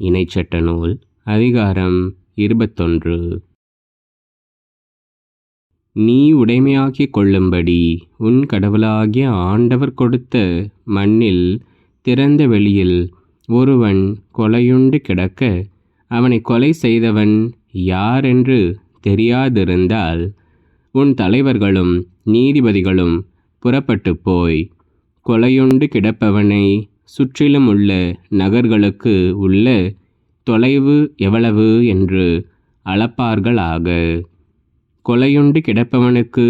இணைச்சட்ட நூல் அதிகாரம் இருபத்தொன்று. நீ உடைமையாக்கிக் கொள்ளும்படி உன் கடவுளாகிய ஆண்டவர் கொடுத்த மண்ணில் திறந்த வெளியில் ஒருவன் கொலையுண்டு கிடக்க அவனை கொலை செய்தவன் யாரென்று தெரியாதிருந்தால் உன் தலைவர்களும் நீதிபதிகளும் புறப்பட்டு போய் கொலையுண்டு கிடப்பவனை சுற்றிலும் உள்ள நகர்களுக்கு உள்ள தொலைவு எவ்வளவு என்று அளப்பார்களாக. கொலையுண்டு கிடப்பவனுக்கு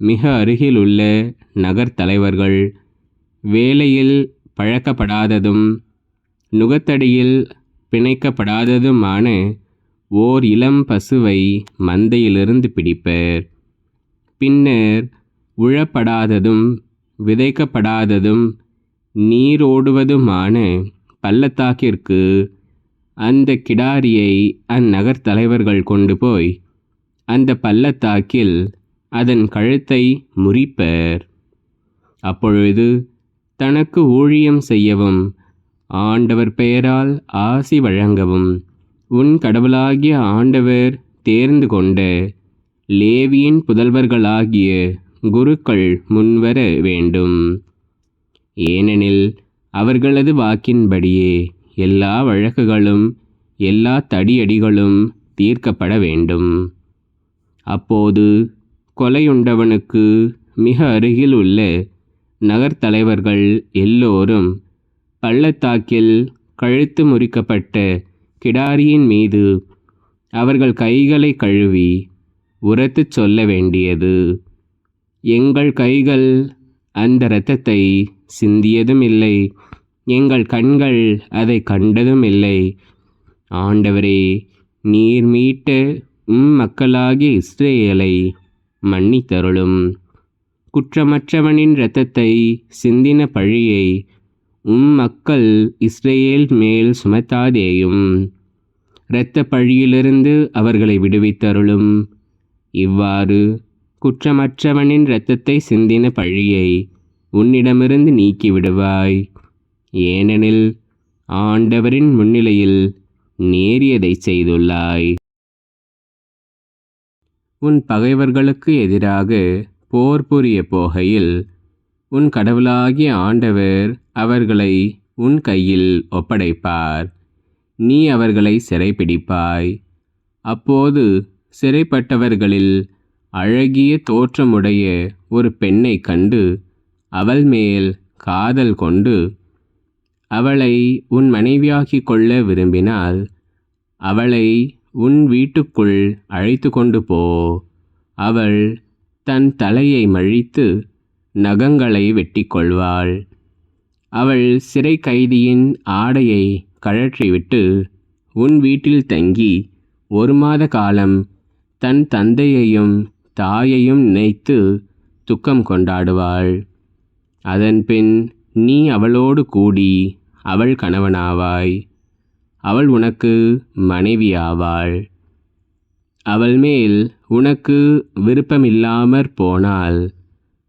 மிக அருகிலுள்ள நகர் தலைவர்கள் வேலையில் பழக்கப்படாததும் நுகத்தடியில் பிணைக்கப்படாததுமான ஓர் இளம் பசுவை மந்தையிலிருந்து பிடிப்பர். பின்னர் உழப்படாததும் விதைக்கப்படாததும் நீரோடுவதுமான பள்ளத்தாக்கிற்கு அந்த கிடாரியை அந்நகர் தலைவர்கள் கொண்டு போய் அந்த பள்ளத்தாக்கில் அதன் கழுத்தை முறிப்பர். அப்பொழுது தனக்கு ஊழியம் செய்யவும் ஆண்டவர் பெயரால் ஆசி வழங்கவும் உன் கடவுளாகிய ஆண்டவர் தேர்ந்து கொண்ட லேவியின் புதல்வர்களாகிய குருக்கள் முன்வர வேண்டும். ஏனெனில் அவர்களது வாக்கின்படியே எல்லா வழக்குகளும் எல்லா தடியடிகளும் தீர்க்கப்பட வேண்டும். அப்போது கொலையுண்டவனுக்கு மிக அருகில் உள்ள நகர்த்தலைவர்கள் எல்லோரும் பள்ளத்தாக்கில் கழுத்து முறிக்கப்பட்ட கிடாரியின் மீது அவர்கள் கைகளை கழுவி உரத்துச் சொல்ல வேண்டியது. எங்கள் கைகள் அந்த இரத்தத்தை சிந்தியதும் இல்லை எங்கள் கண்கள் அதை கண்டதும் இல்லை ஆண்டவரே நீர் மீட்ட உம் மக்களாகிய இஸ்ரேலை மன்னித்தருளும். குற்றமற்றவனின் இரத்தத்தை சிந்தின பழியை உம் மக்கள் இஸ்ரேல் மேல் சுமத்தாதேயும். இரத்த பழியிலிருந்து அவர்களை விடுவித்தருளும். இவ்வாறு குற்றமற்றவனின் இரத்தத்தை சிந்தின பழியை உன்னிடமிருந்து நீக்கிவிடுவாய். ஏனெனில் ஆண்டவரின் முன்னிலையில் நேரியதை செய்துள்ளாய். உன் பகைவர்களுக்கு எதிராக போர் புரிய போகையில் உன் கடவுளாகிய ஆண்டவர் அவர்களை உன் கையில் ஒப்படைப்பார். நீ அவர்களை சிறைப்பிடிப்பாய் அப்போது சிறைப்பட்டவர்களில் அழகிய தோற்றமுடைய ஒரு பெண்ணை கண்டு அவள் மேல் காதல் கொண்டு அவளை உன் மனைவியாக்கிக் கொள்ள விரும்பினால் அவளை உன் வீட்டுக்குள் அழைத்து கொண்டு போ அவள் தன் தலையை மழித்து நகங்களை வெட்டி கொள்வாள். அவள் சிறை கைதியின் ஆடையை கழற்றிவிட்டு உன் வீட்டில் தங்கி ஒரு மாத காலம் தன் தந்தையையும் தாயையும் நினைத்து துக்கம் கொண்டாடுவாள். அதன்பின் நீ அவளோடு கூடி அவள் கணவனாவாய். அவள் உனக்கு மனைவியாவாள். அவள் மேல் உனக்கு விருப்பமில்லாமற் போனால்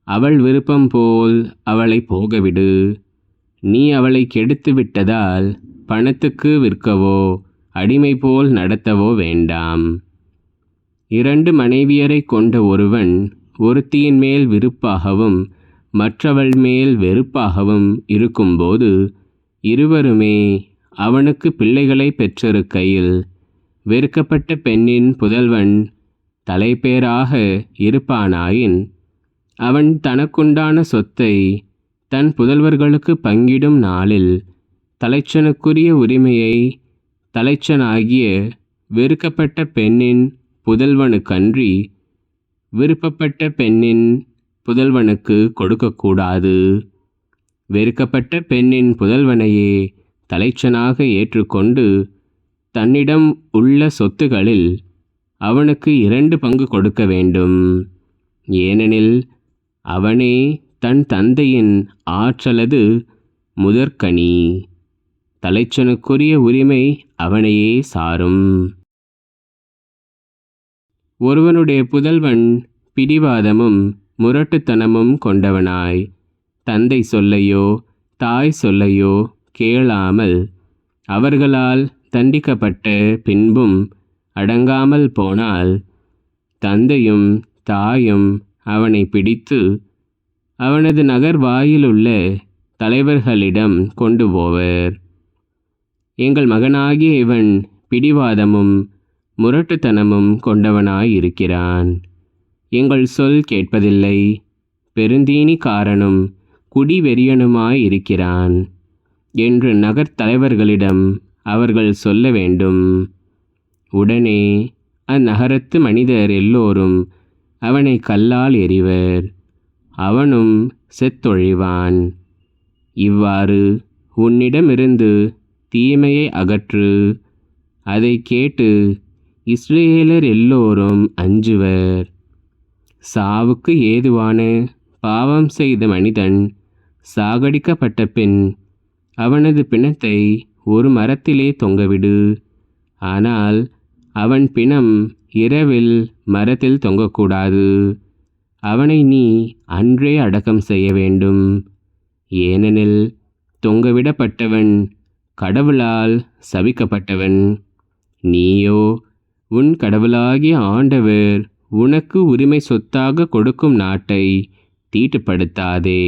அவள் விருப்பம் போல் அவளை போகவிடு. நீ அவளை கெடுத்து விட்டதால் பணத்துக்கு விற்கவோ அடிமை போல் நடத்தவோ வேண்டாம். இரண்டு மனைவியரை கொண்ட ஒருவன் ஒருத்தியின் மேல் விருப்பாகவும் மற்றவள் மேல் வெறுப்பாகவும் இருக்கும்போது இருவருமே அவனுக்கு பிள்ளைகளை பெற்றிருக்கையில் வெறுக்கப்பட்ட பெண்ணின் புதல்வன் தலைப்பேராக இருப்பானாயின் அவன் தனக்குண்டான சொத்தை தன் புதல்வர்களுக்கு பங்கிடும் நாளில் தலைச்சனுக்குரிய உரிமையை தலைச்சனாகிய வெறுக்கப்பட்ட பெண்ணின் புதல்வனுக்கன்றி விருப்பப்பட்ட பெண்ணின் புதல்வனுக்கு கொடுக்கக்கூடாது. வெறுக்கப்பட்ட பெண்ணின் புதல்வனையே தலைச்சனாக ஏற்றுக்கொண்டு தன்னிடம் உள்ள சொத்துகளில் அவனுக்கு இரண்டு பங்கு கொடுக்க வேண்டும். ஏனெனில் அவனே தன் தந்தையின் ஆற்றலது முதற்கனி. தலைச்சனுக்குரிய உரிமை அவனையே சாரும். ஒருவனுடைய புதல்வன் பிடிவாதமும் முரட்டுத்தனமும் கொண்டவனாய். தந்தை சொல்லையோ தாய் சொல்லையோ கேளாமல் அவர்களால் தண்டிக்கப்பட்ட பின்பும் அடங்காமல் போனால் தந்தையும் தாயும் அவனை பிடித்து அவனது நகர்வாயிலுள்ள தலைவர்களிடம் கொண்டு போவர். எங்கள் மகனாகிய இவன் பிடிவாதமும் முரட்டுத்தனமும் கொண்டவனாயிருக்கிறான். எங்கள் சொல் கேட்பதில்லை. பெருந்தீனிக்காரனும் குடிவெறியனுமாயிருக்கிறான் என்று நகர்த்தலைவர்களிடம் அவர்கள் சொல்ல வேண்டும். உடனே அந்நகரத்து மனிதர் எல்லோரும் அவனை கல்லால் எறிவர். அவனும் செத்தொழிவான். இவ்வாறு உன்னிடமிருந்து தீமையை அகற்று அதை கேட்டு இஸ்ரேலர் எல்லோரும் அஞ்சுவர். சாவுக்கு ஏதுவான பாவம் செய்த மனிதன் சாகடிக்கப்பட்ட பின் அவனது பிணத்தை ஒரு மரத்திலே தொங்கவிடு. ஆனால் அவன் பிணம் இரவில் மரத்தில் தொங்கக்கூடாது. அவனை நீ அன்றே அடக்கம் செய்ய வேண்டும். ஏனெனில் தொங்கவிடப்பட்டவன் கடவுளால் சபிக்கப்பட்டவன். நீயோ உன் கடவுளாகிய ஆண்டவர் உனக்கு உரிமை சொத்தாக கொடுக்கும் நாட்டை தீட்டுப்படுத்தாதே.